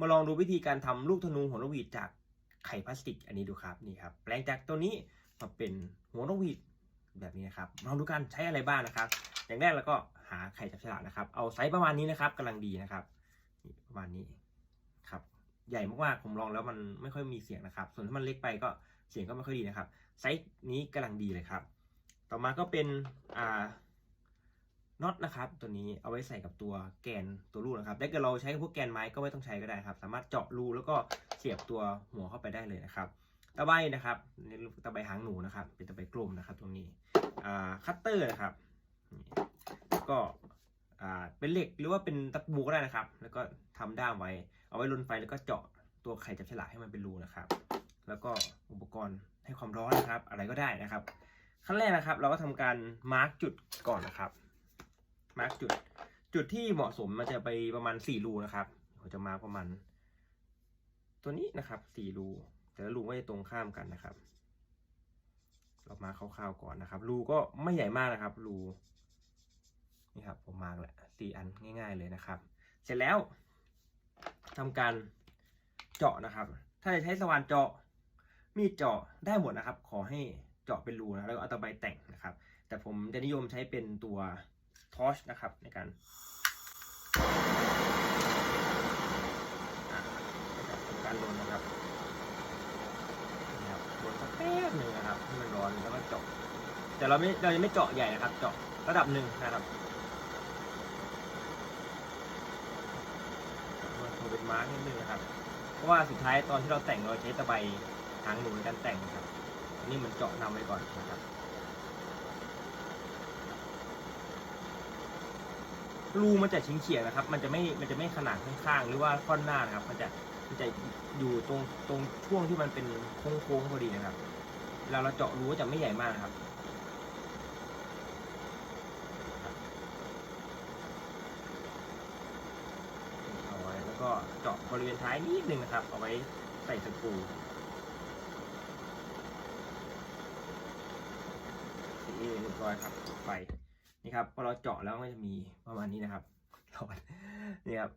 มาลองดูวิธีการทำลูกธนูหัวนกหวีดจากไข่พลาสติกอันนี้ดูครับนี่ครับแปลงจากตัวนี้มาเป็นหัวนกหวีดแบบนี้นะครับลองดูกันใช้อะไรบ้างนะครับ อย่างแรกเราก็หาไข่จับฉลากนะครับ เอาไซส์ประมาณนี้นะครับกำลังดีนะครับนี่ประมาณนี้ครับ ใหญ่มากๆผมลองแล้วมันไม่ค่อยมีเสียงนะครับ ส่วนถ้ามันเล็กไปก็เสียงก็ไม่ค่อยดีนะครับ ไซส์นี้กำลังดีเลยครับ ต่อมาก็เป็นอ่า น็อตนะครับตัวนี้เอาไว้ใส่กับตัวแกนตัวลูกนะครับถ้าเกิดเราใช้พวกแกนไม้ก็ไม่ต้องใช้ก็ได้ครับ สามารถเจาะรูแล้วก็เสียบตัวหัวเข้าไปได้เลยนะครับตะไบนะครับตะไบหางหนูนะครับ เป็นตะไบกลมนะครับ ตรงนี้คัตเตอร์นะครับก็เป็นเหล็กหรือว่าเป็นตะปูก็ได้นะครับ แล้วก็ทำด้ามไว้ เอาไว้ลนไฟแล้วก็เจาะตัวไข่จับฉลากให้มันเป็นรูนะครับ แล้วก็อุปกรณ์ให้ความร้อนนะครับ อะไรก็ได้นะครับ ขั้นแรกนะครับ เราก็ทำการมาร์กจุดก่อนนะครับ มาร์กจุด จุดที่เหมาะสมมันจะไปประมาณ4รูนะครับผมจะมาร์กประมาณ ตัวนี้นะครับ4รูแต่ละรูก็จะตรงข้ามกันนะครับ เรามาคร่าวๆก่อนนะครับ รูก็ไม่ใหญ่มากนะครับ รูนี่ครับผมมาร์กแหละสี่อันง่าย ๆเลยนะครับ เสร็จแล้วทำการเจาะนะครับ ถ้าจะใช้สว่านเจาะมีดเจาะได้หมดนะครับ ขอให้เจาะเป็นรูนะแล้วก็เอาตะไบแต่งนะครับ แต่ผมจะนิยมใช้เป็นตัว ทอชนะครับในการการลนนะครับนี่ครับลนสักแป๊บหนึ่งนะครับให้มันร้อนแล้วก็เจาะแต่เราไม่เราจะไม่เจาะใหญ่นะครับ เจาะระดับหนึ่งนะครับมันคงเป็นมาร์กนิดนึงนะครับ เพราะว่าสุดท้ายตอนที่เราแต่งเราใช้ตะไบหางหนูในการแต่งนะครับ อันนี้มันเจาะนำไว้ก่อนนะครับ รูมันจะชิงเฉียงนะครับ มันจะไม่มันจะไม่ขนาดข้างๆ หรือว่าค่อนหน้านะครับ มันจะมันจะอยู่ตรงตรงช่วงที่มันเป็นโค้งๆพอดีนะครับเวลาเราเจาะรูจะไม่ใหญ่มากนะครับ เอาไว้แล้วก็เจาะบริเวณท้ายนิดนึงนะครับ เอาไว้ใส่สกรูเรียบร้อยครับไป นี่ครับพอเราเจาะแล้วมันจะมีประมาณนี้นะครับร้อนนี่ครับ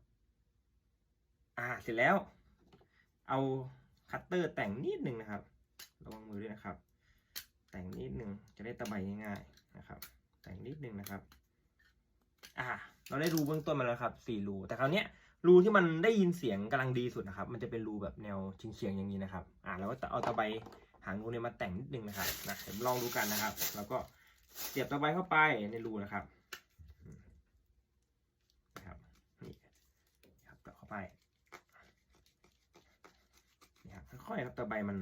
อ่าเสร็จแล้ว เอาคัตเตอร์แต่งนิดหนึ่งนะครับระวังมือด้วยนะครับ แต่งนิดหนึ่งจะได้ตะไบง่ายๆนะครับ แต่งนิดหนึ่งนะครับอ่าเราได้รูเบื้องต้นมาแล้วครับสี่รูแต่คราวเนี้ยรูที่มันได้ยินเสียงกำลังดีสุดนะครับ มันจะเป็นรูแบบแนวชิงเฉียงๆอย่างนี้นะครับ อ่าเราก็เอาตะไบหางรูเนี่ยมาแต่งนิดนึงนะครับนะเดี๋ยวลองดูกันนะครับ แล้วก็ เสียบตะไบเข้าไปในรูนะครับนะครับนี่ครับเจาะเข้าไปนี่ครับค่อยๆครับตะไบมัน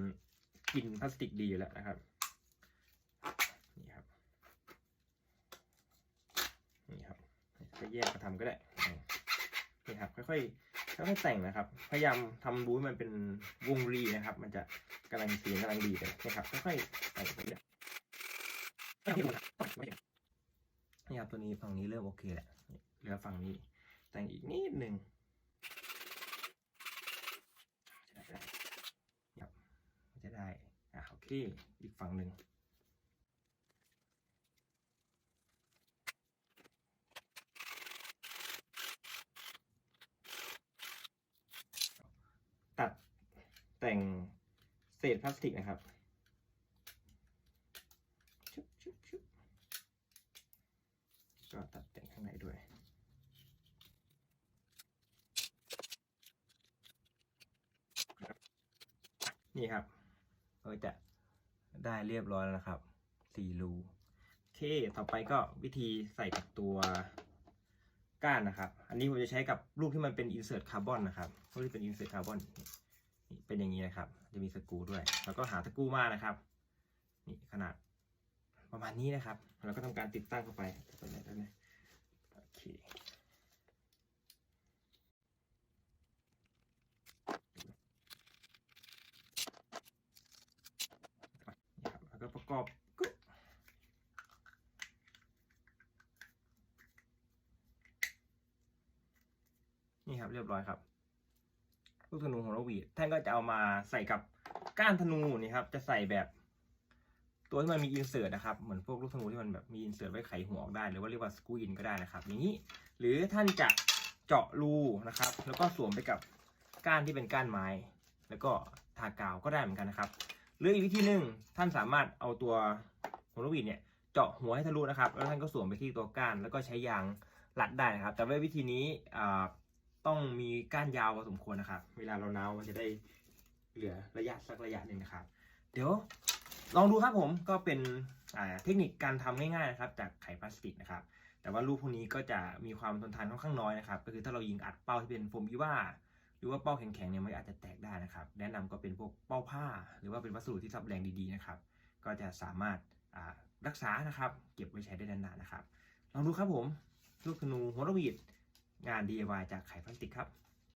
กินพลาสติกดีอยู่แล้วนะครับนี่ครับนี่ครับจะแยกมาทำก็ได้นี่ครับค่อยๆค่อยๆแต่งนะครับ พยายามทำรูให้มันเป็นวงรีนะครับ มันจะกำลังเสียงกำลังดีเลยนะครับ ค่อยๆแต่งไปเรื่อย นี่ครับตัวนี้ฝั่งนี้เริ่มโอเคแหละเหลือฝั่งนี้ แต่งอีกนิดหนึ่งครับจะได้อะโอเค อีกฝั่งหนึ่งตัดแต่งเศษพลาสติกนะครับชุบชุบ ก็ตัดแต่งข้างในด้วยนี่ครับก็จะได้เรียบร้อยแล้วนะครับสี่รูโอเคต่อไปก็วิธีใส่กับตัวก้านนะครับ อันนี้ผมจะใช้กับลูกที่มันเป็น insert carbon นนะครับลูกที่เป็น insert carbon นี่เป็นอย่างนี้นะครับ จะมีสกรูด้วย แล้วก็หาตะกรูมานะครับ นี่ขนาด ประมาณนี้นะครับแล้วก็ทำการติดตั้งเข้าไปตัวไหนตัวไหนโอเคนะครับแล้วก็ประกอบกนี่ครับเรียบร้อยครับลูกธนูของเราวีดท่านก็จะเอามาใส่กับก้านธนูนี่ครับ จะใส่แบบ ตัวที่มันมีอินเสิร์ตนะครับ เหมือนพวกลูกธนูที่มันแบบมีอินเสิร์ตไว้ไขหัวออกได้ หรือว่าเรียกว่าสกูอินก็ได้นะครับ อย่างนี้ หรือท่านจะเจาะรูนะครับ แล้วก็สวมไปกับก้านที่เป็นก้านไม้ แล้วก็ทากาวก็ได้เหมือนกันนะครับหรืออีกวิธีหนึ่งท่านสามารถเอาตัวหัวนกหวีดเนี่ยเจาะหัวให้ทะลุนะครับ แล้วท่านก็สวมไปที่ตัวก้าน แล้วก็ใช้ยางรัดได้นะครับ แต่ว่าวิธีนี้ต้องมีก้านยาวพอสมควรนะครับ เวลาเราเนาวมันจะได้เหลือระยะสักระยะหนึ่งนะครับ เดี๋ยว ลองดูครับผมก็เป็นเทคนิคการทำง่ายๆนะครับจากไขพลาสติกนะครับ แต่ว่าลูกพวกนี้ก็จะมีความทนทานค่อนข้างน้อยนะครับ ก็คือถ้าเรายิงอัดเป้าที่เป็นโฟมอีว่า หรือว่าเป้าแข็งๆเนี่ยมันอาจจะแตกได้นะครับ แนะนำก็เป็นพวกเป้าผ้า หรือว่าเป็นวัสดุที่ซับแรงดีๆนะครับ ก็จะสามารถรักษานะครับ เก็บไว้ใช้ได้นานๆนะครับ ลองดูครับผม ลูกธนูหัวระวีดงาน DIY จากไขพลาสติกครับ